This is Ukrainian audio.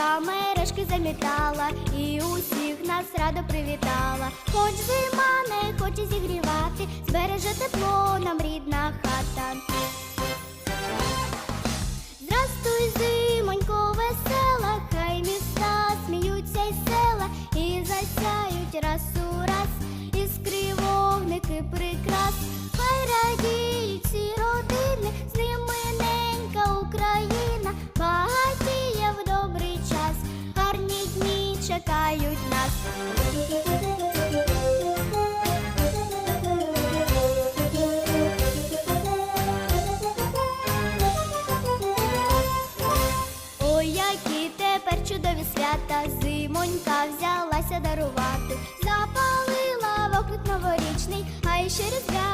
та мережки замітала і усіх нас радо привітала. Хоч зима не хоче зігрівати, збереже тепло дні нас. Ой, які тепер чудові свята, зимонька взялася дарувати, запалила вогник новорічний, а ще різдвяний